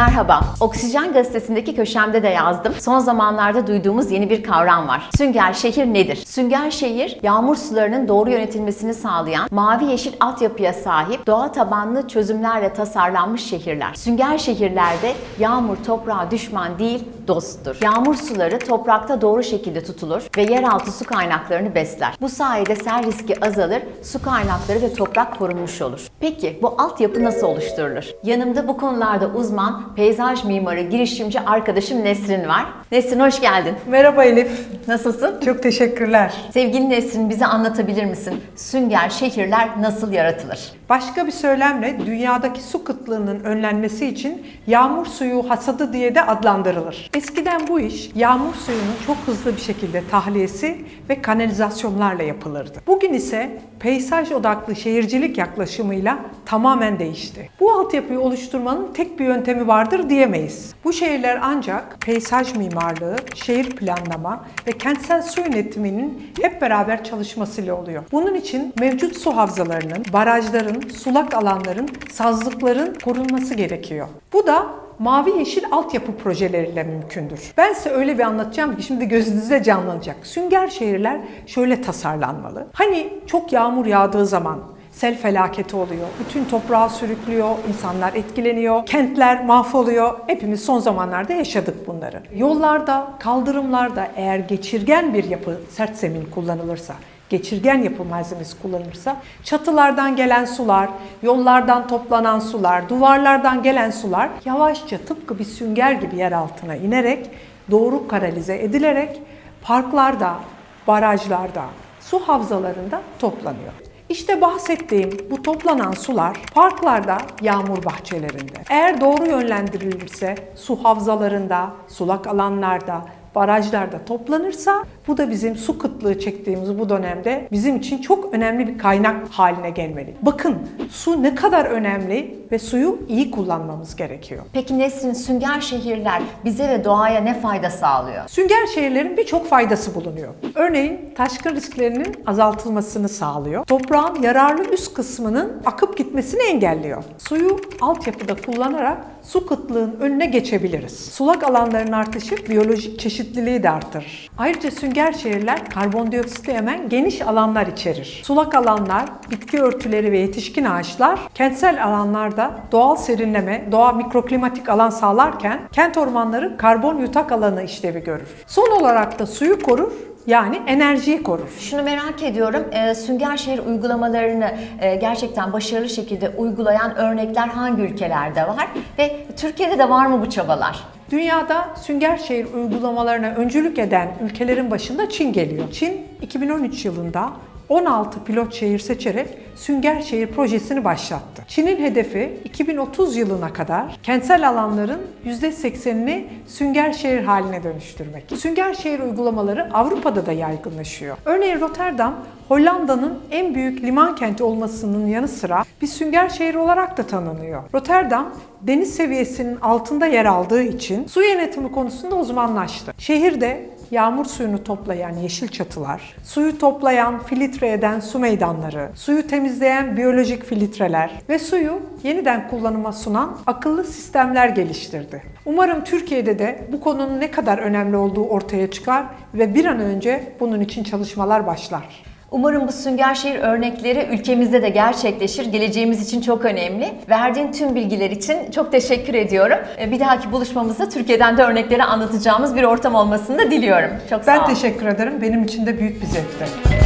Merhaba. Oksijen gazetesindeki köşemde de yazdım. Son zamanlarda duyduğumuz yeni bir kavram var. Sünger şehir nedir? Sünger şehir, yağmur sularının doğru yönetilmesini sağlayan, mavi yeşil altyapıya sahip, doğa tabanlı çözümlerle tasarlanmış şehirler. Sünger şehirlerde yağmur toprağa düşman değil, dosttur. Yağmur suları toprakta doğru şekilde tutulur ve yeraltı su kaynaklarını besler. Bu sayede sel riski azalır, su kaynakları ve toprak korunmuş olur. Peki bu altyapı nasıl oluşturulur? Yanımda bu konularda uzman, peyzaj mimarı, girişimci arkadaşım Nesrin var. Nesrin hoş geldin. Merhaba Elif. Nasılsın? Çok teşekkürler. Sevgili Nesrin bize anlatabilir misin? Sünger şehirler nasıl yaratılır? Başka bir söylemle dünyadaki su kıtlığının önlenmesi için yağmur suyu hasadı diye de adlandırılır. Eskiden bu iş yağmur suyunun çok hızlı bir şekilde tahliyesi ve kanalizasyonlarla yapılırdı. Bugün ise peyzaj odaklı şehircilik yaklaşımıyla tamamen değişti. Bu altyapıyı oluşturmanın tek bir yöntemi vardır diyemeyiz. Bu şehirler ancak peyzaj mimarlığı, şehir planlama ve kentsel su yönetiminin hep beraber çalışmasıyla oluyor. Bunun için mevcut su havzalarının, barajların, sulak alanların, sazlıkların korunması gerekiyor. Bu da mavi yeşil altyapı projeleriyle mümkündür. Ben size öyle bir anlatacağım ki şimdi gözünüzde canlanacak. Sünger şehirler şöyle tasarlanmalı. Hani çok yağmur yağdığı zaman sel felaketi oluyor. Bütün toprağı sürüklüyor, insanlar etkileniyor, kentler mahvoluyor. Hepimiz son zamanlarda yaşadık bunları. Yollarda, kaldırımlarda eğer geçirgen bir yapı, sert zemin kullanılırsa, geçirgen yapı malzemesi kullanılırsa çatılardan gelen sular, yollardan toplanan sular, duvarlardan gelen sular yavaşça tıpkı bir sünger gibi yer altına inerek doğru kanalize edilerek parklarda, barajlarda, su havzalarında toplanıyor. İşte bahsettiğim bu toplanan sular parklarda, yağmur bahçelerinde. Eğer doğru yönlendirilirse su havzalarında, sulak alanlarda, barajlarda toplanırsa bu da bizim su kıtlığı çektiğimiz bu dönemde bizim için çok önemli bir kaynak haline gelmeli. Bakın su ne kadar önemli ve suyu iyi kullanmamız gerekiyor. Peki Nesrin sünger şehirler bize ve doğaya ne fayda sağlıyor? Sünger şehirlerin birçok faydası bulunuyor. Örneğin taşkın risklerinin azaltılmasını sağlıyor. Toprağın yararlı üst kısmının akıp gitmesini engelliyor. Suyu altyapıda kullanarak su kıtlığın önüne geçebiliriz. Sulak alanların artışı biyolojik çeşitliliği de artırır. Ayrıca sünger şehirler karbondioksiti emen geniş alanlar içerir. Sulak alanlar, bitki örtüleri ve yetişkin ağaçlar kentsel alanlarda doğal serinleme, doğa mikroklimatik alan sağlarken kent ormanları karbon yutak alanı işlevi görür. Son olarak da suyu korur yani enerjiyi korur. Şunu merak ediyorum, e, sünger şehir uygulamalarını e, gerçekten başarılı şekilde uygulayan örnekler hangi ülkelerde var ve Türkiye'de de var mı bu çabalar? Dünyada sünger şehir uygulamalarına öncülük eden ülkelerin başında Çin geliyor. Çin 2013 yılında 16 pilot şehir seçerek Sünger Şehir projesini başlattı. Çin'in hedefi 2030 yılına kadar kentsel alanların %80'ini sünger şehir haline dönüştürmek. Sünger şehir uygulamaları Avrupa'da da yaygınlaşıyor. Örneğin Rotterdam, Hollanda'nın en büyük liman kenti olmasının yanı sıra bir sünger şehir olarak da tanınıyor. Rotterdam, deniz seviyesinin altında yer aldığı için su yönetimi konusunda uzmanlaştı. Şehirde yağmur suyunu toplayan yeşil çatılar, suyu toplayan, filtre eden su meydanları, suyu temizleyen biyolojik filtreler ve suyu yeniden kullanıma sunan akıllı sistemler geliştirdi. Umarım Türkiye'de de bu konunun ne kadar önemli olduğu ortaya çıkar ve bir an önce bunun için çalışmalar başlar. Umarım bu sünger şehir örnekleri ülkemizde de gerçekleşir. Geleceğimiz için çok önemli. Verdiğin tüm bilgiler için çok teşekkür ediyorum. E, Bir dahaki buluşmamızda Türkiye'den de örnekleri anlatacağımız bir ortam olmasını da diliyorum. Çok sağ Ben ol. teşekkür ederim. Benim için de büyük bir zevkti.